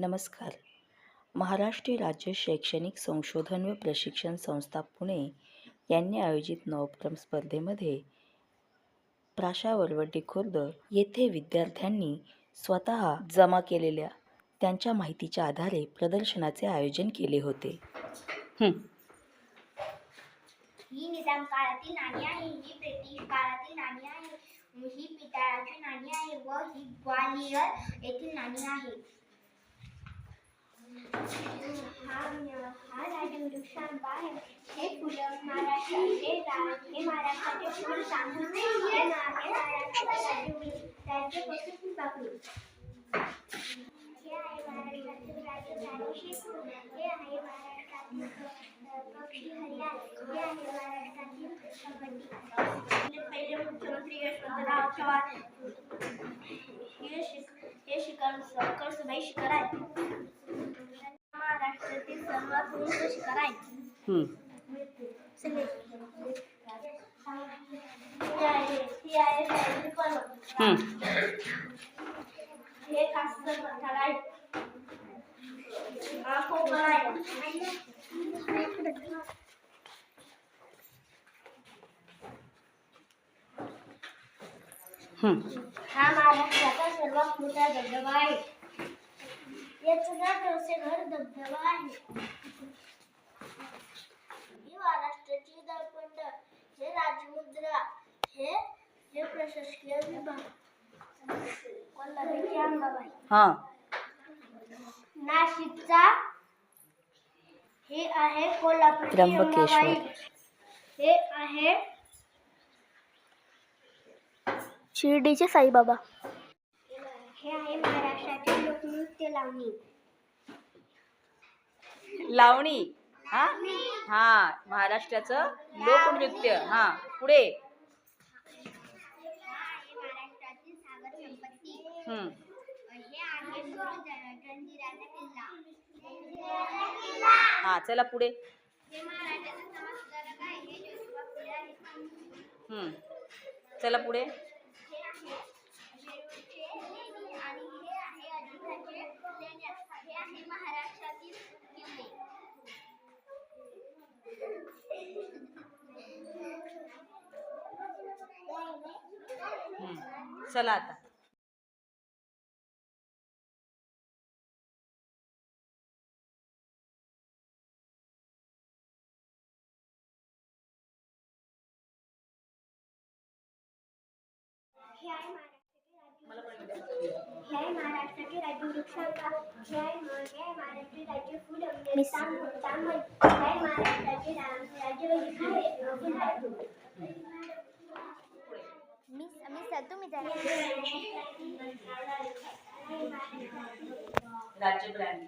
नमस्कार. महाराष्ट्र राज्य शैक्षणिक संशोधन व प्रशिक्षण संस्था पुणे यांनी आयोजित नवोपक्रम स्पर्धेमध्ये प्राशा वरवटी खुर्द येथे विद्यार्थ्यांनी स्वतः जमा केलेल्या त्यांच्या माहितीच्या आधारे प्रदर्शनाचे आयोजन केले होते. ही निजाम काळातील नाणी आहे ही ब्रिटिश काळातील नाणी आहे ही पितळाची नाणी आहे व ही ग्वालियर येथील नाणी आहे. हे फुलं महाराष्ट्राचे रा- हे महाराष्ट्राचे फुल तांदूळ हे महाराष्ट्राचे राज्य राज्य हे आहे महाराष्ट्रातील राज्य प्राणी हे आहे महाराष्ट्रातील पक्षी हरियाण हे आहे महाराष्ट्रातील कबड्डी पहिले मुख्यमंत्री यशवंतराव चव्हाण हे शिक हे शिखर कळसुबाई शिखर आहे हे आहे ही आहे सह्याद्री पर्वत हे कासकर पठार आहे हा कोकण आहे हा महाराष्ट्राचा सर्वात मोठा धबधबा आहे नरसिंहगड धबधबा आहे. ही महाराष्ट्राची दळपंड हे राजमुद्रा हे हे प्रशासकीय विभाग. कोल्हापूरची अंबाबाई हां. नाशिकचा हे आहे कोल्हापूरची. अंबाबाई. हे आहे शिर्डीचे साईबाबा हे आहे महाराष्ट्राचे लोकनृत्य लावणी. लावणी. हा? हा महाराष्ट्राचं लोकनृत्य. हा पुढे. हा हम्म. चला पुढे. हम्म. चला पुढे. चला आता. हे आहे महाराष्ट्राचे राज्य हे आहे महाराष्ट्राचे राज्य वृक्षांका हे आहे म- हे आहे महाराष्ट्राचे राज्य फूल अभिनेता ताम- तामल हे आहे महाराष्ट्राचे रा- राज्य फुल आहे मी तुम्ही राज्य प्राणी